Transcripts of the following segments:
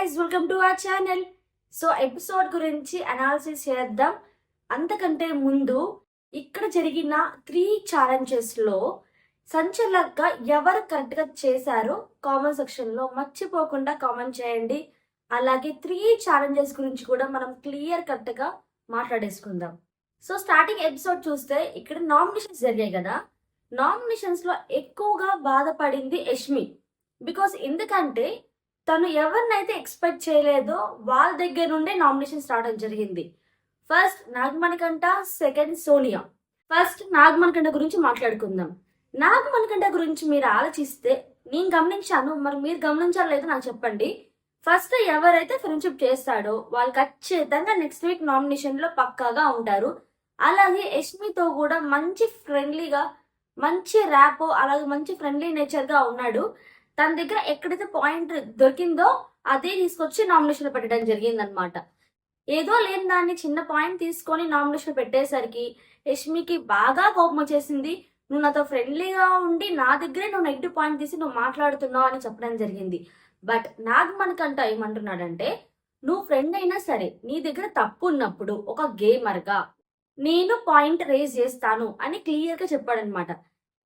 Guys welcome to our channel so episode గురించి analysis చేద్దాం. అంతకంటే ముందు ఇక్కడ జరిగిన త్రీ ఛాలెంజెస్లో సంచలనంగా ఎవరు కరెక్ట్గా చేశారో కామెంట్ సెక్షన్లో మర్చిపోకుండా కామెంట్ చేయండి. అలాగే త్రీ ఛాలెంజెస్ గురించి కూడా మనం క్లియర్ కట్గా మాట్లాడేసుకుందాం. సో స్టార్టింగ్ ఎపిసోడ్ చూస్తే ఇక్కడ నామినేషన్స్ జరిగాయి కదా. నామినేషన్స్లో ఎక్కువగా బాధపడింది యష్మి. బికాస్ ఎందుకంటే తను ఎవరినైతే ఎక్స్పెక్ట్ చేయలేదో వాళ్ళ దగ్గర నుండే నామినేషన్స్ రావడం జరిగింది. First Nagamanikanta second Sonia. First Nagamanikanta గురించి మాట్లాడుకుందాం. నాగమణికంట గురించి మీరు ఆలోచిస్తే నేను గమనించాను మరి మీరు గమనించాలో లేదో నాకు చెప్పండి. ఫస్ట్ ఎవరైతే ఫ్రెండ్షిప్ చేస్తాడో వాళ్ళు ఖచ్చితంగా నెక్స్ట్ వీక్ నామినేషన్లో పక్కాగా ఉంటారు. అలాగే యష్మితో కూడా మంచి ఫ్రెండ్లీగా మంచి ర్యాప్ అలాగే మంచి ఫ్రెండ్లీ నేచర్గా ఉన్నాడు. తన దగ్గర ఎక్కడైతే పాయింట్ దొరికిందో అదే తీసుకొచ్చి నామినేషన్ పెట్టడం జరిగింది అనమాట ఏదో లేని దాన్ని చిన్న పాయింట్ తీసుకొని నామినేషన్ పెట్టేసరికి యష్మికి బాగా కోపం వచ్చేసింది. నువ్వు నాతో ఫ్రెండ్లీగా ఉండి నా దగ్గరే నువ్వు నెగిటివ్ పాయింట్ తీసి నువ్వు మాట్లాడుతున్నావు అని చెప్పడం జరిగింది. బట్ నాకు మనకంట ఏమంటున్నాడంటే నువ్వు ఫ్రెండ్ అయినా సరే నీ దగ్గర తప్పు ఉన్నప్పుడు ఒక గేమర్గా నేను పాయింట్ రేజ్ చేస్తాను అని క్లియర్గా చెప్పాడనమాట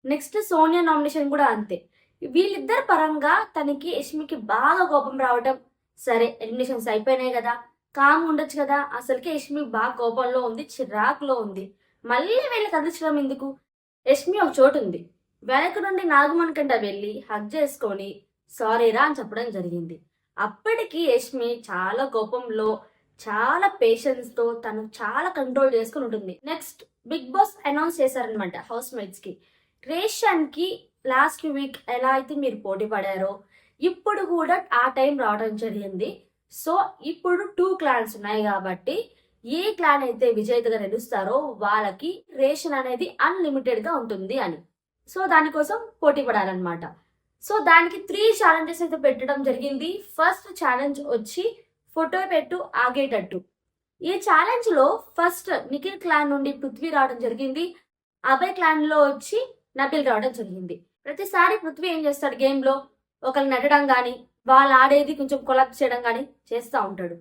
నెక్స్ట్ సోనియా నామినేషన్ కూడా అంతే. వీళ్ళిద్దరి పరంగా తనకి యష్మికి బాగా కోపం రావడం సరే ఎలిమినేషన్స్ అయిపోయినాయి కదా. కామ్ ఉండొచ్చు కదా. అసలుకే యష్మి బాగా కోపంలో ఉంది చిరాకులో ఉంది. మళ్ళీ వీళ్ళకి అందించడం ఎందుకు? యష్మి ఒక చోటు ఉంది. వెనక నుండి నాగమణకంట వెళ్ళి హగ్ చేసుకొని సారీరా అని చెప్పడం జరిగింది. అప్పటికి యష్మి చాలా కోపంలో చాలా పేషెన్స్తో తను చాలా కంట్రోల్ చేసుకుని ఉంటుంది. నెక్స్ట్ బిగ్ బాస్ అనౌన్స్ చేశారనమాట హౌస్ మేట్స్కి. రేషన్కి లాస్ట్ వీక్ ఎలా అయితే మీరు పోటీ పడారో ఇప్పుడు కూడా ఆ టైం రావడం జరిగింది. సో ఇప్పుడు టూ క్లాన్స్ ఉన్నాయి కాబట్టి ఏ క్లాన్ అయితే విజేతగా నిలుస్తారో వాళ్ళకి రేషన్ అనేది అన్లిమిటెడ్గా ఉంటుంది అని. సో దానికోసం పోటీ పడాలన్నమాట. సో దానికి త్రీ ఛాలెంజెస్ అయితే పెట్టడం జరిగింది. ఫస్ట్ ఛాలెంజ్ వచ్చి ఫోటో పెట్టు ఆగేటట్టు. ఈ ఛాలెంజ్లో ఫస్ట్ నిఖిల్ క్లాన్ నుండి పృథ్వీ రావడం జరిగింది. అభయ్ క్లాన్లో వచ్చి నబిల్ రావడం జరిగింది. ప్రతిసారి పృథ్వీ ఏం చేస్తాడు? గేమ్లో ఒకరు నటడం కానీ వాళ్ళు ఆడేది కొంచెం కొలాప్ చేయడం కానీ చేస్తూ ఉంటాడు.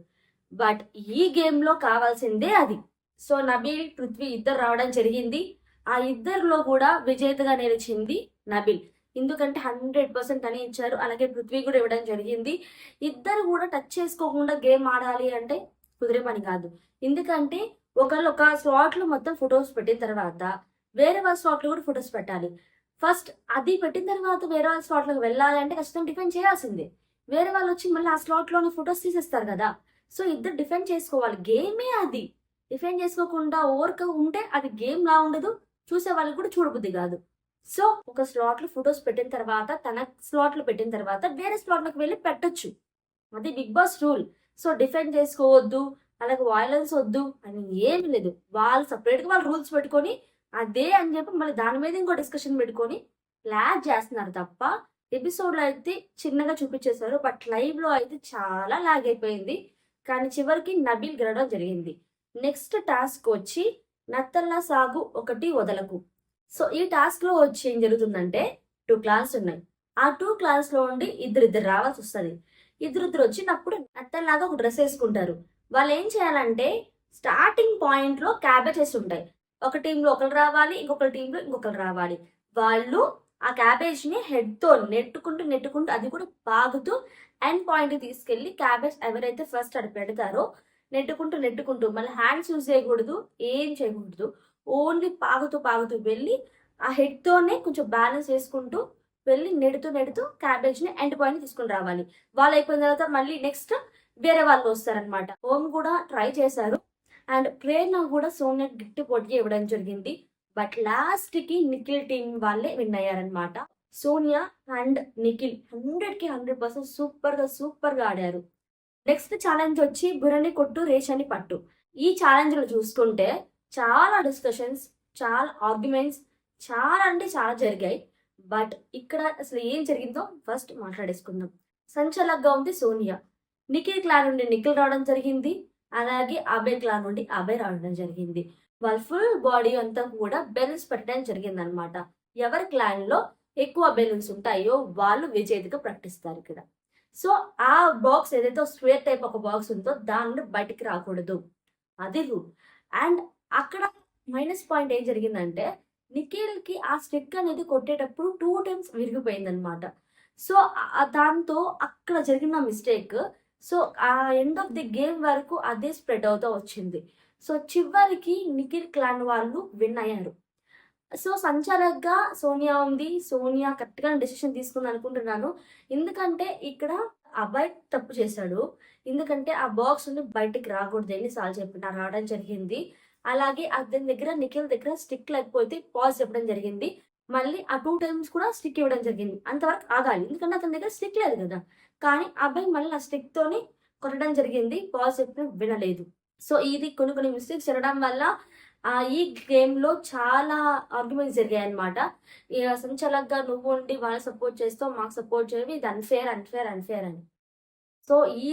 బట్ ఈ గేమ్లో కావాల్సిందే అది. సో నబీల్ పృథ్వీ ఇద్దరు రావడం జరిగింది. ఆ ఇద్దరిలో కూడా విజేతగా నిలిచింది నబిల్. ఎందుకంటే హండ్రెడ్ పర్సెంట్ అని ఇచ్చారు. అలాగే పృథ్వీ కూడా ఇవ్వడం జరిగింది. ఇద్దరు కూడా టచ్ చేసుకోకుండా గేమ్ ఆడాలి అంటే కుదిరే పని కాదు. ఎందుకంటే ఒకళ్ళు ఒక స్లాట్లో మొత్తం ఫొటోస్ పెట్టిన తర్వాత వేరే వాళ్ళ స్లాట్లో కూడా ఫొటోస్ పెట్టాలి. ఫస్ట్ అది పెట్టిన తర్వాత వేరే వాళ్ళ స్లాట్లోకి వెళ్ళాలి అంటే ఖచ్చితంగా డిఫెండ్ చేయాల్సిందే. వేరే వాళ్ళు వచ్చి మళ్ళీ ఆ స్లాట్లోనే ఫొటోస్ తీసేస్తారు కదా. సో ఇద్దరు డిఫెండ్ చేసుకోవాలి. గేమే అది. డిఫెండ్ చేసుకోకుండా ఓవర్గా ఉంటే అది గేమ్ లా ఉండదు. చూసే వాళ్ళకి కూడా చూడబుద్ది కాదు. సో ఒక స్లాట్లో ఫొటోస్ పెట్టిన తర్వాత తన స్లాట్లు పెట్టిన తర్వాత వేరే స్లాట్లోకి వెళ్ళి పెట్టొచ్చు. అది Bigg Boss rule so defend చేసుకోవద్దు. అలాగే వాయిలెన్స్ వద్దు అని ఏమి లేదు. వాళ్ళు సపరేట్గా వాళ్ళు రూల్స్ పెట్టుకొని అదే అని చెప్పి మళ్ళీ దాని మీద ఇంకో డిస్కషన్ పెట్టుకొని లాగ్ చేస్తున్నారు తప్ప ఎపిసోడ్లో అయితే చిన్నగా చూపించేశారు బట్ లైవ్లో అయితే చాలా లాగ్ అయిపోయింది. కానీ చివరికి నబిల్ గెలవడం జరిగింది. నెక్స్ట్ టాస్క్ వచ్చి నత్తల్లా సాగు ఒకటి వదలకు. సో ఈ టాస్క్లో వచ్చి ఏం జరుగుతుందంటే టూ క్లాస్ ఉన్నాయి. ఆ టూ క్లాస్లో ఉండి ఇద్దరిద్దరు రావాల్సి వస్తుంది. ఇద్దరిద్దరు వచ్చినప్పుడు నత్తల్లాగా ఒక డ్రెస్ వేసుకుంటారు. వాళ్ళు ఏం చేయాలంటే స్టార్టింగ్ పాయింట్లో క్యాబేజెస్ ఉంటాయి. ఒక టీంలో ఒకరు రావాలి ఇంకొక టీంలో ఇంకొకరు రావాలి. వాళ్ళు ఆ క్యాబేజ్ని హెడ్తో నెట్టుకుంటూ నెట్టుకుంటూ అది కూడా పాగుతూ ఎండ్ పాయింట్ తీసుకెళ్ళి క్యాబేజ్ ఎవరైతే ఫస్ట్ అది పెడతారో నెట్టుకుంటూ నెట్టుకుంటూ మళ్ళీ హ్యాండ్స్ యూజ్ చేయకూడదు ఏం చేయకూడదు ఓన్లీ పాగుతూ పాగుతూ వెళ్ళి ఆ హెడ్తోనే కొంచెం బ్యాలెన్స్ చేసుకుంటూ వెళ్ళి నెడుతూ నెడుతూ క్యాబేజ్ని ఎండ్ పాయింట్ తీసుకుని రావాలి. వాళ్ళు అయిపోయిన తర్వాత మళ్ళీ నెక్స్ట్ వేరే వాళ్ళు వస్తారనమాట హోమ్ కూడా ట్రై చేశారు. అండ్ ప్రేరణ కూడా సోనియా గిఫ్ట్ పోటీ ఇవ్వడం జరిగింది. బట్ లాస్ట్కి నిఖిల్ టీం వాళ్ళే విన్ అయ్యారనమాట సోనియా అండ్ నిఖిల్ హండ్రెడ్కి హండ్రెడ్ పర్సెంట్ సూపర్గా సూపర్గా ఆడారు. నెక్స్ట్ ఛాలెంజ్ వచ్చి బురని కొట్టు రేషని పట్టు. ఈ ఛాలెంజ్లో చూసుకుంటే చాలా డిస్కషన్స్ చాలా ఆర్గ్యుమెంట్స్ చాలా అంటే చాలా జరిగాయి. బట్ ఇక్కడ అసలు ఏం జరిగిందో ఫస్ట్ మాట్లాడేసుకుందాం. సంచలకంగా ఉంది సోనియా. నిఖిల్ క్లాన్ నుండి నిఖిల్ రావడం జరిగింది. అలాగే అభయ్ క్లాన్ నుండి అభయ్ రావడం జరిగింది. వాళ్ళ ఫుల్ బాడీ అంతా కూడా బెలూన్స్ పెట్టడం జరిగింది అనమాట ఎవరి క్లాన్లో ఎక్కువ బెలూన్స్ ఉంటాయో వాళ్ళు విజేతగా ప్రకటిస్తారు ఇక్కడ. సో ఆ బాక్స్ ఏదైతే స్క్వేర్ టైప్ ఒక బాక్స్ ఉందో దాని నుండి బయటికి రాకూడదు. అది రూల్ అండ్ అక్కడ మైనస్ పాయింట్ ఏం జరిగిందంటే నిఖిల్కి ఆ స్టిక్ అనేది కొట్టేటప్పుడు టూ టైమ్స్ విరిగిపోయింది అనమాట సో దాంతో అక్కడ జరిగిన మిస్టేక్ సో ఆ ఎండ్ ఆఫ్ ది గేమ్ వరకు అదే స్ప్రెడ్ అవుతూ వచ్చింది. సో చివరికి నిఖిల్ క్లాన్ వాళ్ళు విన్ అయ్యారు. సో సంచారగ్గా సోనియా ఉంది. సోనియా కరెక్ట్గా డెసిషన్ తీసుకుంది అనుకుంటున్నాను. ఎందుకంటే ఇక్కడ అబ్బాయి తప్పు చేశాడు. ఎందుకంటే ఆ బాక్స్ నుండి బయటికి రాకూడదు ఎన్నిసార్లు చెప్పిన రావడం జరిగింది. అలాగే అతని దగ్గర నిఖిల్ దగ్గర స్టిక్ లేకపోతే పాజ్ చెప్పడం జరిగింది. మళ్ళీ ఆ టూ టైమ్స్ కూడా స్టిక్ ఇవ్వడం జరిగింది. అంతవరకు ఆగాలి. ఎందుకంటే అతని దగ్గర స్టిక్ లేదు కదా. కానీ అబ్బాయి మళ్ళీ ఆ స్టిక్తోని కొట్టడం జరిగింది. బాల్ చెప్పిన వినలేదు. సో ఇది కొన్ని కొన్ని మిస్టేక్స్ జరగడం వల్ల ఆ ఈ గేమ్లో చాలా ఆర్గ్యుమెంట్స్ జరిగాయి అనమాట సంచలక్గా నువ్వు ఉండి వాళ్ళని సపోర్ట్ చేస్తావు మాకు సపోర్ట్ చేయవి. ఇది అన్ఫేర్ అన్ఫేర్ అన్ఫేర్ అని. సో ఈ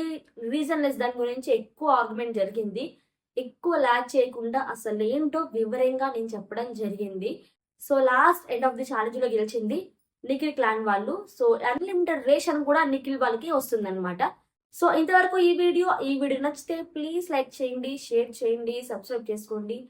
రీజన్ లెస్ దాని గురించి ఎక్కువ ఆర్గ్యుమెంట్ జరిగింది. ఎక్కువ ల్యాక్ చేయకుండా అసలు ఏంటో వివరంగా నేను చెప్పడం జరిగింది. So last end of the ఛాలెంజ్లో గెలిచింది నిఖిల్ క్లాన్ వాళ్ళు. సో అన్లిమిటెడ్ రేషన్ కూడా నిఖిల్ వాళ్ళకి వస్తుందన్నమాట. సో ఇంతవరకు ఈ వీడియో ఈ వీడియో నచ్చితే ప్లీజ్ లైక్ చేయండి షేర్ చేయండి సబ్స్క్రైబ్ చేసుకోండి.